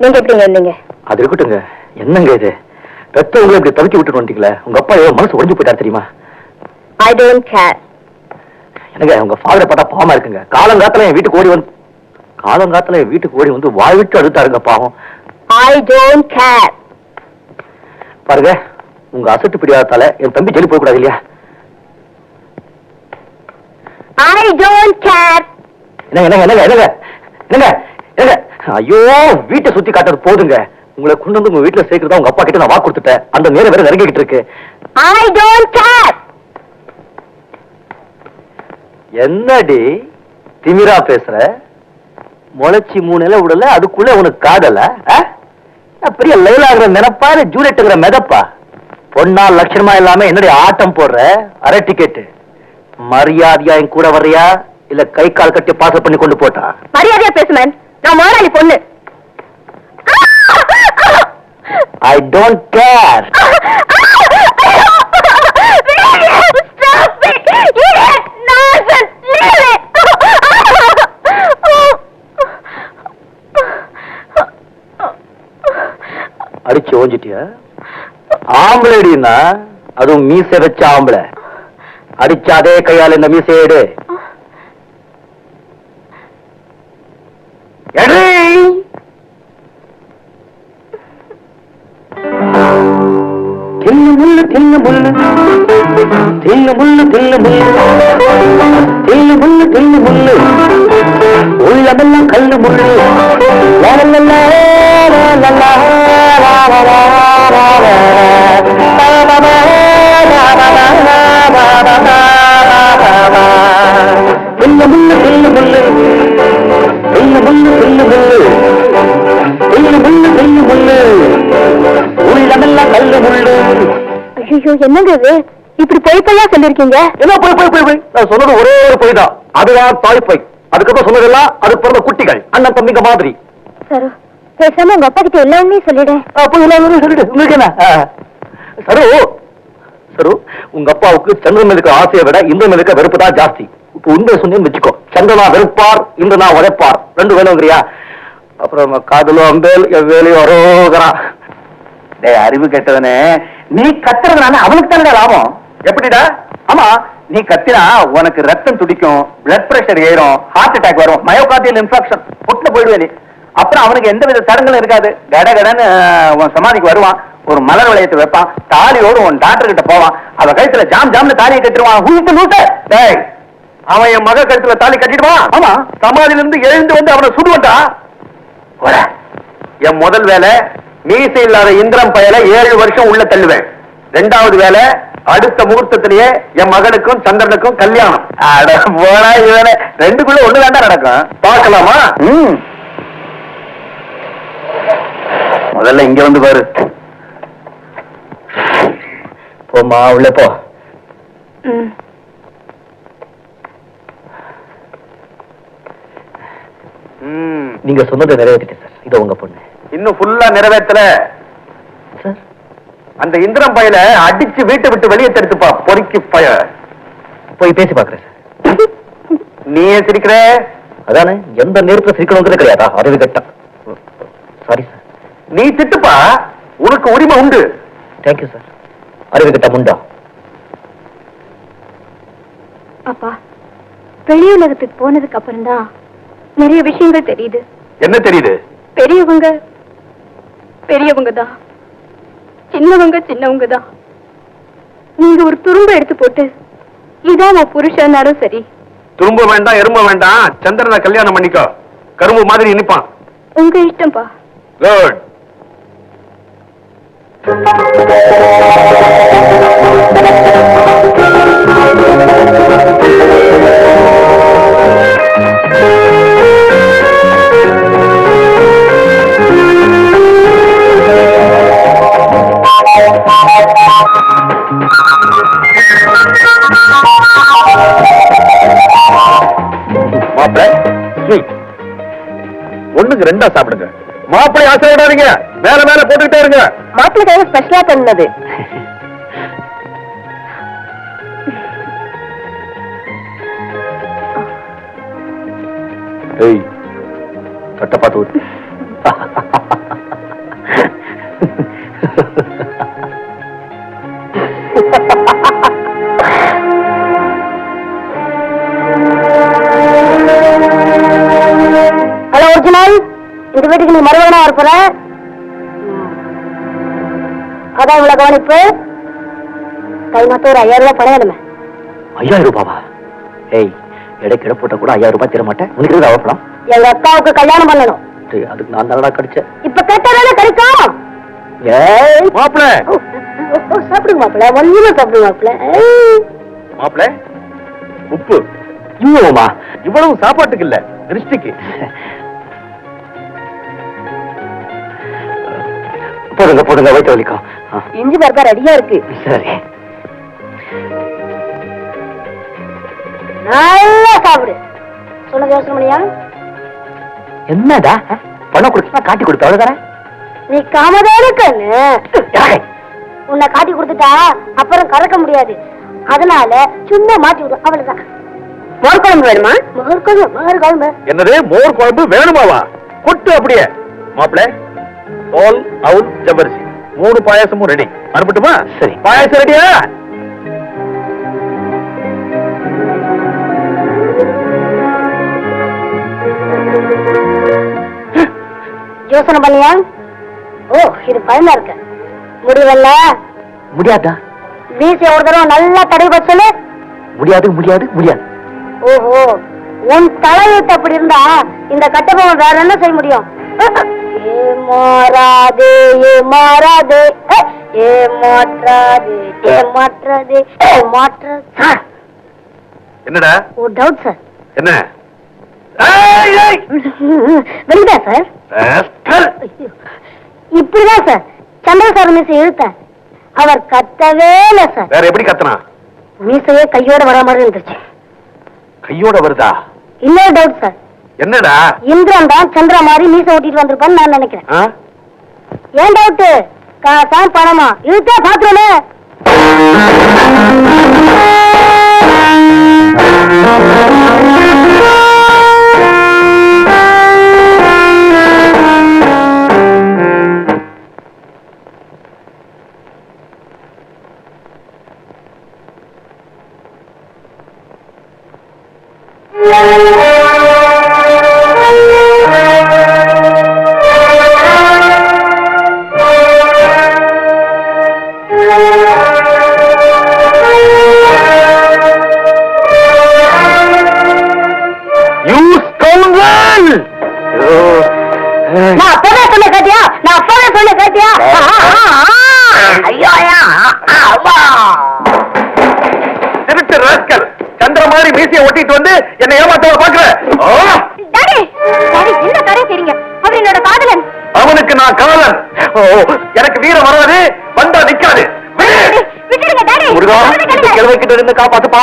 நீங்க எப்படிங்க வந்தீங்க? அது இருக்கட்டுங்க என்னங்க இது? பெத்தவங்களை இப்படி தவிக்க விட்டுட்டு வந்துட்டீங்களே? உங்க அப்பா ஏதோ மனசு உடைஞ்சு போயிட்டாரு தெரியுமா? ஐ டோன்ட் கேர் என்னங்க உங்க ஃபாதரை பார்த்தா பாவமா இருக்குங்க. காலங்காத்துல என் வீட்டுக்கு ஓடி வந்து காலங்காத்துல என் வீட்டுக்கு ஓடி வந்து வாய் விட்டு அடுத்தாருங்க பாவம். ஐ டோன்ட் கேர் பாருங்க உங்க அசட்டு பிடிவாதத்தால என் தம்பி ஜெலி போய் கூடாது இல்லையா? ஐ டோன்ட் கேர் என்னங்க என்னங்க என்னங்க? ஐயோ வீட்டை சுத்தி காட்டுறது போதுங்க. உங்களை கொண்டு வந்து உங்க வீட்டுல சேர்க்கறதா உங்க அப்பா கிட்ட நான் வாக்கு கொடுத்துட்டேன். அந்த நேரம் வேற நெருங்கிக்கிட்டு இருக்கு. ஐ டோன்ட் கேர் என்னடி திமிரா பேசுற? முளைச்சி மூணு இலை விடல அதுக்குள்ள உனக்கு காதல பெரிய லைலாகிற நினைப்பாரு ஜூலியட்டுங்கிற மிதப்பா? பொண்ணா லட்சணமா இல்லாம என்னடி ஆட்டம் போடுற? அரை டிக்கெட்டு மரியாதையா என் கூட வர்றியா? இல்ல கை கால் கட்டி பாச பண்ணி கொண்டு போட்டா? மரியாதையா பேசு மேன் நான் முதலாளி பொண்ணு. I don't care! அடிச்சு ஓஞ்சிட்டியா? ஆம்பளைடின்னா அதுவும் மீசை வச்ச ஆம்பளை. அடிச்சாதே கையால இந்த மீசையேடு எடு. தில்லு முள்ளு தில்லு முள்ளு தில்லு முள்ளு தில்லு முள்ளு தில்லு முள்ளு தில்லு முள்ளு உள்ளமெல்லாம் கல்லு முள்ளு லா லா ஐயோ என்னங்க இது? இப்படி பொய் பொய்யா சொல்லிருக்கீங்க? என்ன போய் போய் போய் போய்? நான் சொன்னது ஒரே ஒரு பொய் தான் அதுதான் தாய் பொய். அதுக்கப்புறம் சொன்னதெல்லாம் அதுக்கு பிறந்த குட்டிகள் அண்ணன் தம்பிங்க மாதிரி. சரு பேசாம உங்க அப்பா கிட்ட எல்லாமே சொல்லிடு. அப்போ சொல்லிடு. உங்களுக்கு என்ன? ஆ. சரு சரு உங்க அப்பாவுக்கு சந்திரன் மேல இருக்க ஆசையை விட இந்திரன் மேல இருக்க வெறுப்பு தான் ஜாஸ்தி. இப்போ உண்மை சொன்னேன்னு வச்சுக்கோ. சந்திரனா வெறுப்பார் இந்திரனா உழைப்பார். ரெண்டு வேணுங்கிறியா? அப்புறம் காதலோ அம்பேல் என் வேலையோ அரோகரா. டேய் அறிவு கெட்டவனே. நீ கத்துறதுனால அவனுக்கு தானே லாபம். எப்படிடா? ஆமா நீ கத்தினா உனக்கு ரத்தம் துடிக்கும் பிளட் பிரஷர் ஏறும் ஹார்ட் அட்டாக் வரும் மயோகார்டியல் இன்ஃபெக்ஷன் புட்டுல போயிடுவே நீ. அப்புறம் அவனுக்கு எந்த வித தடங்களும் இருக்காது. கட கடன்னு அஹ், உன் சமாதிக்கு வருவான். ஒரு மலர் வளையத்தை வைப்பான். தாலியோடு உன் டாக்டர் கிட்ட போவான். அவ கழுத்துல ஜாம் ஜாம்னு தாலியை கட்டிடுவான் ஹூட்டு டேய் அவன் என் மக கழுத்துல தாலி கட்டிடுவான் ஆமா. சமாதியில இருந்து எழுந்து வந்து அவனை சுடுவட்டா என் முதல் வேலை மீசை இல்லாத இந்திரம் பயல ஏழு வருஷம் உள்ள தள்ளுவேன். ரெண்டாவது வேலை அடுத்த முகூர்த்தத்திலேயே என் மகனுக்கும் சந்திரனுக்கும் கல்யாணம். அட போடா இவனே. ரெண்டுக்குள்ள ஒண்ணு வேண்டாம் நடக்கும். பார்க்கலாமா? ம். முதல்ல இங்க வந்து பாரு. போமா உள்ள போ. நீங்க சொன்னதை நிறைவேற்றிட்டேன் சார். இதோ உங்க பொண்ணு. இன்னும் ஃபுல்லா நிறைவேற்றல. சார் அந்த இந்திரம் பயல அடிச்சு வீட்டை விட்டு வெளியே தடுத்துப்பா. பொறுக்கி பய போய் பேசி பாக்குறேன் சார் நீ ஏன் சிரிக்கிற? அதானே எந்த நேரத்துல சிரிக்கணுங்கிறது கிடையாதா? அறிவு கட்டம். சாரி சார் நீ திட்டுப்பா. உனக்கு உரிமை உண்டு. தேங்க்யூ சார் அறிவு கட்டம் உண்டா? அப்பா வெளி உலகத்துக்கு போனதுக்கு அப்புறம் தான் நிறைய விஷயங்கள் தெரியுது. என்ன தெரியுது? பெரியவங்க பெரியவங்க தான் சின்னவங்க சின்னவங்க தான் நீங்க ஒரு துரும்ப எடுத்து போட்டு இதான் உன் புருஷனாலும் சரி. துரும்ப வேண்டாம் எறும்ப வேண்டாம். சந்திரனை கல்யாணம் பண்ணிக்கோ. கரும்பு மாதிரி இனிப்பான் உங்க இஷ்டம்ப்பா குட் மாப்பிள ஒண்ணுக்கு ரெண்டா சாப்பிடுங்க. மாப்பிளை ஆசை விடாதீங்க மேல மேல போட்டுக்கிட்டே இருங்க. மாப்பிள்ளைக்காக ஸ்பெஷலா பண்ணது ஏய் தொட்ட பார்த்து இந்த வீட்டுக்கு நீ மறுபடியும் வரப்போற அதான் இவ்வளவு கவனிப்பு. கை மொத்தம் ஒரு ஐயாயிரம் ரூபாய் பணம் வேணுமே. ஐயாயிரம் ரூபாவா? ஏய் இடைக்கு இட போட்ட கூட ஐயாயிரம் ரூபாய் தர மாட்டேன். உனக்கு அவப்படம் எங்க அக்காவுக்கு கல்யாணம் பண்ணணும். அதுக்கு நான் தானடா கடிச்சேன். இப்ப கேட்டாலே கிடைக்கும்? ஏய் மாப்பிள! சாப்பிடுங்க மாப்பிள்ள ஒன்றுமே சாப்பிடுங்க மாப்பிள்ள ஏய். மாப்பிள உப்பு. இவ்வளவுமா? இவ்வளவு சாப்பாட்டுக்கு இல்ல திருஷ்டிக்கு. போடுங்க போடுங்க வயிற்று வலிக்கும் இஞ்சி பருப்பா ரெடியா இருக்கு. சரி. நல்லா சாப்பிடு. சொல்லுங்க யோசனை பண்ணியா என்னடா பணம் கொடுத்தா காட்டி கொடுத்த அவ்வளவுதானே? நீ காமதான கண்ணு? உன்னை காட்டி கொடுத்துட்டா அப்புறம் கறக்க முடியாது. அதனால சும்மா மாட்டி விடு அவ்வளவுதான். மோர் குழம்பு வேணுமா? மோர் குழம்பு மோர் குழம்பு. என்னது மோர் குழம்பு வேணுமாவா? கொட்டு அப்படியே. மாப்பிள தோல் அவுல் ஜவ்வரிசி மூணு பாயாசமும் ரெடி அனுப்பட்டுமா சரி. பாயாசம் ரெடியா யோசனை பண்ணியா? ஓ இது பயமா இருக்கு. முடிவல்ல? முடியாதா? வீசி ஒரு தடவை நல்லா தடவி சொல்லு. முடியாது முடியாது முடியாது. ஓஹோ உன் தலையெழுத்து அப்படி இருந்தா இந்த கட்டபொம்மன் வேற என்ன செய்ய முடியும்? ஏ மாறாதே ஏ மாறாதே ஏ மாற்றாதே ஏ மாற்றாதே ஏ மாற்ற சார் என்னடா? ஒரு டவுட் சார் என்ன. வெளிதா சார். இப்படிதான் சார் சந்திரசார் மீசை இழுத்தேன் அவர் கத்தவே இல்ல சார் வேற எப்படி கத்தனா? மீசையே கையோட வர மாதிரி இருந்துச்சு. கையோட வருதா? இன்னொரு டவுட் சார் என்னடா? இந்திரன் தான் சந்திரா மாதிரி மீசை ஓட்டிட்டு வந்திருப்பான்னு நான் நினைக்கிறேன்? ஏன் டவுட் காசா பணமா? இழுத்தா பாத்துருமே You சந்திர மாதிரி மீசையை ஒட்டிட்டு வந்து என்னை ஏமாத்தவ பாக்குற என்ன கரை தெரியுங்க அவர் என்னோட காதலன். அவனுக்கு நான் காதலன். எனக்கு வீரம் வராது வந்தா நிக்காது. முருகா கிட்ட இருந்து காப்பாத்துப்பா.